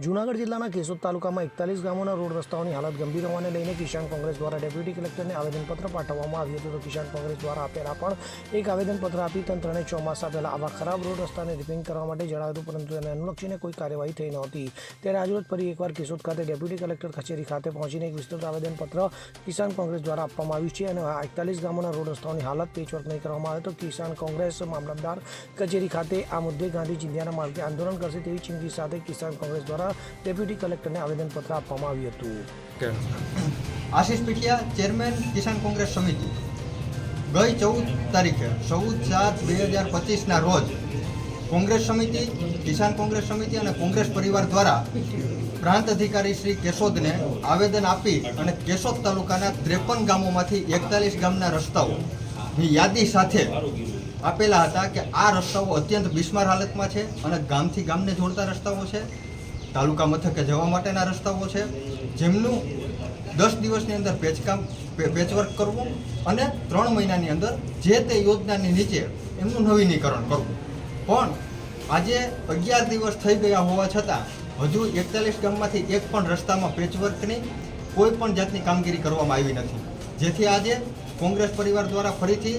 જૂનાગઢ જિલ્લાના કેશોદ તાલુકામાં એકતાલીસ ગામોના રોડ રસ્તાઓની હાલત ગંભીર હોવાને લઈને કિસાન કોંગ્રેસ દ્વારા ડેપ્યુટી કલેક્ટરને આવેદનપત્ર પાઠવવામાં આવ્યું હતું તો કિસાન કોંગ્રેસ દ્વારા આપેલા પણ એક આવેદનપત્ર આપી તંત્રને ચોમાસા પહેલા આવા ખરાબ રોડ રસ્તાને રિપેરિંગ કરવા માટે જણાવ્યું હતું, પરંતુ તેને અનુલક્ષીને કોઈ કાર્યવાહી થઈ નહોતી. ત્યારે આજરોજ ફરી એકવાર કેશોદ ખાતે ડેપ્યુટી કલેક્ટર કચેરી ખાતે પહોંચીને એક વિસ્તૃત આવેદનપત્ર કિસાન કોંગ્રેસ દ્વારા આપવામાં આવ્યું છે અને એકતાલીસ ગામોના રોડ રસ્તાઓની હાલત પેચવર્ક નહીં કરવામાં આવે તો કિસાન કોંગ્રેસ મામલતદાર કચેરી ખાતે આ મુદ્દે ગાંધી ચિંધ્યાના માર્ગે આંદોલન કરશે તેવી ચીમકી સાથે કિસાન કોંગ્રેસ દ્વારા ડેપ્યુટી કલેક્ટરને આવેદનપત્ર આપવામાં આવ્યું હતું. આશિષ પીઠિયા ચેરમેન કિસાન કોંગ્રેસ સમિતિ. ગઈ ચૌદ તારીખે ચૌદ સાત બે હજાર પચીસના રોજ કોંગ્રેસ સમિતિ કિસાન કોંગ્રેસ સમિતિ અને કોંગ્રેસ પરિવાર દ્વારા પ્રાંત અધિકારી શ્રી કેશોદને આવેદન આપી અને કેશોદ તાલુકાના ત્રેપન ગામોમાંથી એકતાલીસ ગામના રસ્તાઓની યાદી સાથે આપેલા હતા કે આ રસ્તાઓ અત્યંત બિસ્માર હાલતમાં છે અને ગામથી ગામને જોડતા રસ્તાઓ છે. તાલુકા મથકે જવા માટેના રસ્તાઓ છે. જેમનું દસ દિવસની અંદર પેચકામ પેચવર્ક કરવું અને ત્રણ મહિનાની અંદર જે તે યોજનાની નીચે એમનું નવીનીકરણ કરવું. પણ આજે અગિયાર દિવસ થઈ ગયા હોવા છતાં હજુ એકતાલીસ ગામમાંથી એક પણ રસ્તામાં પેચવર્કની કોઈ પણ જાતની કામગીરી કરવામાં આવી નથી. જેથી આજે કોંગ્રેસ પરિવાર દ્વારા ફરીથી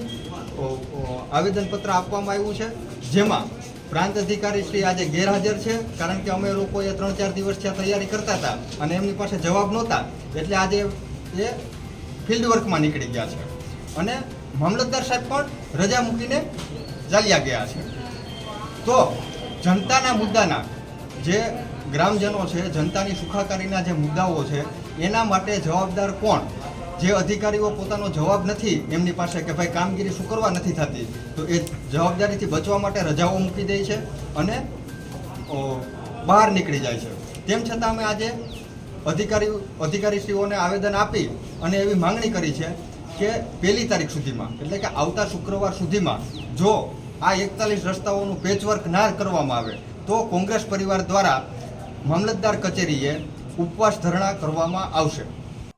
આવેદનપત્ર આપવામાં આવ્યું છે. જેમાં પ્રાંત અધિકારી શ્રી આજે ગેરહાજર છે, કારણ કે અમે લોકોએ ત્રણ ચાર દિવસથી આ તૈયારી કરતા હતા અને એમની પાસે જવાબ નહોતા, એટલે આજે એ ફિલ્ડ વર્કમાં નીકળી ગયા છે. અને મામલતદાર સાહેબ પણ રજા મૂકીને ચાલ્યા ગયા છે. તો જનતાના મુદ્દાના જે ગ્રામજનો છે, જનતાની સુખાકારીના જે મુદ્દાઓ છે, એના માટે જવાબદાર કોણ? જે અધિકારીઓ પોતાનો જવાબ નથી, એમની પાસે કે ભાઈ કામગીરી શું કરવા નથી થતી, તો એ જવાબદારીથી બચવા માટે રજાઓ મૂકી દે છે અને બહાર નીકળી જાય છે. તેમ છતાં અમે આજે અધિકારી, અધિકારીશ્રીઓને આવેદન આપી અને એવી માંગણી કરી છે કે પહેલી તારીખ સુધીમાં, એટલે કે આવતા શુક્રવાર સુધીમાં, જો આ એકતાલીસ રસ્તાઓનું પેચવર્ક ના કરવામાં આવે, તો કોંગ્રેસ પરિવાર દ્વારા મામલતદાર કચેરીએ ઉપવાસ ધરણા કરવામાં આવશે.